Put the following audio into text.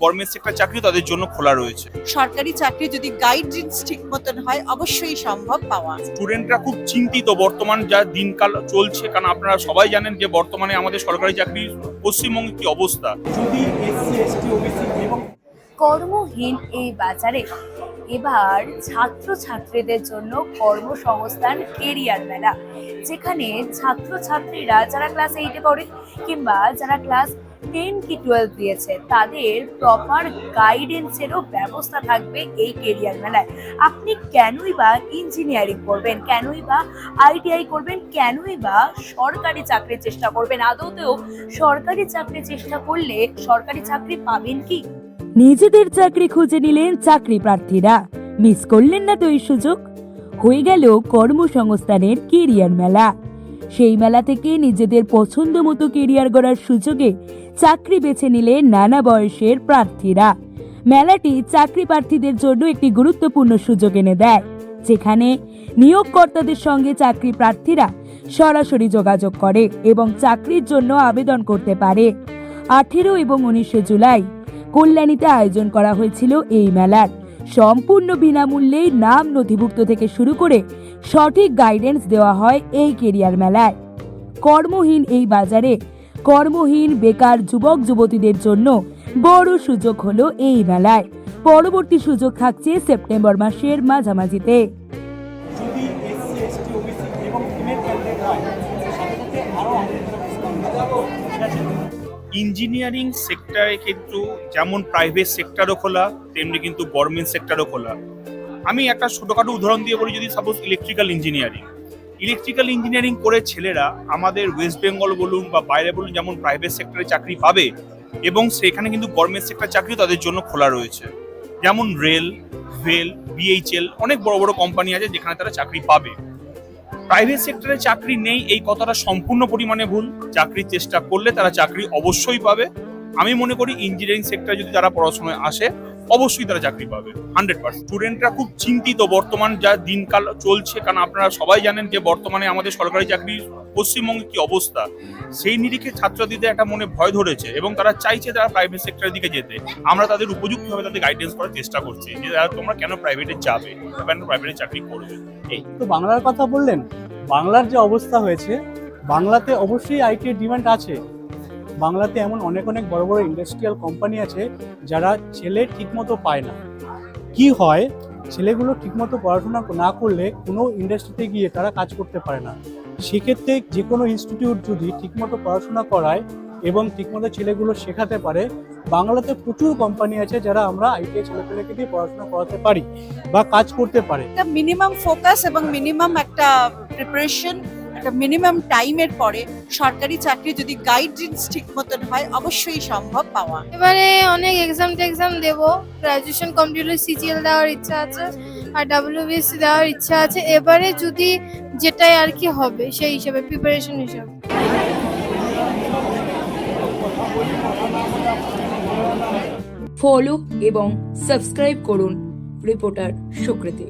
Government sector চাকরি তাদের জন্য খোলা রয়েছে। সরকারি চাকরি যদি গাইডেন্স ঠিক মতন হয় অবশ্যই সম্ভব পাওয়া। স্টুডেন্টরা খুব চিন্তিত বর্তমান যা দিনকাল চলছে কারণ আপনারা সবাই জানেন যে বর্তমানে আমাদের সরকারি চাকরির পশ্চিমবঙ্গের কি অবস্থা। যদি এসসি এসটি ওবিসি এবং কর্মহীন এই বাজারে এবার ছাত্র ছাত্রীদের জন্য কর্মসংস্থান কেরিয়ার মেলা যেখানে ছাত্র ছাত্রীরা যারা ক্লাস এইটে পড়ে কিংবা যারা ক্লাস টেন কি টুয়েলভ দিয়েছে। তাদের প্রপার গাইডেন্সেরও ব্যবস্থা থাকবে এই কেরিয়ার মেলায়। আপনি কেনই বা ইঞ্জিনিয়ারিং করবেন, কেনই বা আইটিআই করবেন, কেনই বা সরকারি চাকরির চেষ্টা করবেন? আদৌতেও সরকারি চাকরির চেষ্টা করলে সরকারি চাকরি পাবেন কি? নিজেদের চাকরি খুঁজে নিলেন চাকরি প্রার্থীরা। মিস করলেন না তো এই সুযোগ? হয়ে গেল কর্মসংস্থানের কেরিয়ার মেলা। সেই মেলা থেকে নিজেদের পছন্দ মতো কেরিয়ার গড়ার সুযোগে চাকরি বেছে নিলে নানা বয়সের প্রার্থীরা। মেলাটি চাকরি প্রার্থীদের জন্য একটি গুরুত্বপূর্ণ সুযোগ এনে দেয়, যেখানে নিয়োগকর্তাদের সঙ্গে চাকরি প্রার্থীরা সরাসরি যোগাযোগ করে এবং চাকরির জন্য আবেদন করতে পারে। আঠেরো এবং উনিশে জুলাই কল্যাণীতে আয়োজন করা হয়েছিল এই মেলার। সম্পূর্ণ বিনামূল্যে নাম নথিভুক্ত থেকে শুরু করে সঠিক গাইডেন্স দেওয়া হয় এই কেরিয়ার মেলায়। কর্মহীন এই বাজারে কর্মহীন বেকার যুবক যুবতীদের জন্য বড় সুযোগ হলো এই মেলায়। পরবর্তী সুযোগ থাকছে সেপ্টেম্বর মাসের মাঝামাঝিতে। ইঞ্জিনিয়ারিং সেক্টরে কিন্তু যেমন প্রাইভেট সেক্টরও খোলা, তেমনি কিন্তু গভর্নমেন্ট সেক্টরও খোলা। আমি একটা ছোটোখাটো উদাহরণ দিয়ে বলি, যদি suppose electrical engineering electrical engineering করে ছেলেরা আমাদের ওয়েস্ট বেঙ্গল বলুন বা বাইরে বলুন যেমন প্রাইভেট সেক্টরে চাকরি পাবে এবং সেখানে কিন্তু গভর্নমেন্ট সেক্টর চাকরি তাদের জন্য খোলা রয়েছে। যেমন রেল ভেল বিএইচএল অনেক বড় বড় কোম্পানি আছে যেখানে তারা চাকরি পাবে। প্রাইভেট সেক্টরে চাকরি নেই, এই কথাটা সম্পূর্ণ পরিমাণে ভুল। চাকরির চেষ্টা করলে তারা চাকরি অবশ্যই পাবে। আমি মনে করি ইঞ্জিনিয়ারিং সেক্টরে যদি তারা পড়াশোনায় আসে অবশ্যই তারা চাকরি পাবে হান্ড্রেড পার্সেন্ট স্টুডেন্টরা খুব চিন্তিত বর্তমান যা দিনকাল চলছে, কারণ আপনারা সবাই জানেন যে বর্তমানে আমাদের সরকারি চাকরির পশ্চিমবঙ্গে কি অবস্থা? সেই নিরিখে ছাত্রছাত্রীদের একটা মনে ভয় ধরেছে এবং তারা চাইছে তারা প্রাইভেট সেক্টরের দিকে যেতে। আমরা তাদের উপযুক্তভাবে তাদের গাইডেন্স করার চেষ্টা করছি যে তোমরা কেন প্রাইভেটে যাবে? কেন প্রাইভেটে চাকরি করবে? এই তো বাংলার কথা বললেন, বাংলার যে অবস্থা হয়েছে, বাংলাতে অবশ্যই আইটির ডিমান্ড আছে। বাংলাতে এমন অনেক অনেক বড় বড় ইন্ডাস্ট্রিয়াল কোম্পানি আছে যারা ছেলে ঠিকমতো পায় না। কি হয়? ছেলেগুলো ঠিকমতো পড়াশোনা না করলে কোনো ইন্ডাস্ট্রিতে গিয়ে তারা কাজ করতে পারে না। সেক্ষেত্রে যে কোনো ইনস্টিটিউট যদি ঠিকমতো পড়াশোনা করায় এবং ঠিকমতো ছেলেগুলো শেখাতে পারে, বাংলাতে প্রচুর কোম্পানি আছে যারা আমরা আইটিআই ছেলেপেলেকে দিয়ে পড়াশোনা করাতে পারি বা কাজ করতে পারে। মিনিমাম ফোকাস এবং মিনিমাম একটা প্রিপারেশন একটা মিনিমাম টাইমের পরে সরকারি চাকরি যদি গাইডেন্স ঠিক মতন হয় অবশ্যই সম্ভব পাওয়া। এবারে অনেক এক্সাম টেক্সাম দেবো। গ্রাজুয়েশন কমপ্লিট হলে সিজিএল দেওয়ার ইচ্ছা আছে আর ডাব্লিউবিএসসি দেওয়ার ইচ্ছা আছে। এবারে যদি যেটাই আর কি হবে সেই হিসাবে প্রিপারেশন হিসাবে। ফলো এবং সাবস্ক্রাইব করুন রিপোর্টার সুকৃতি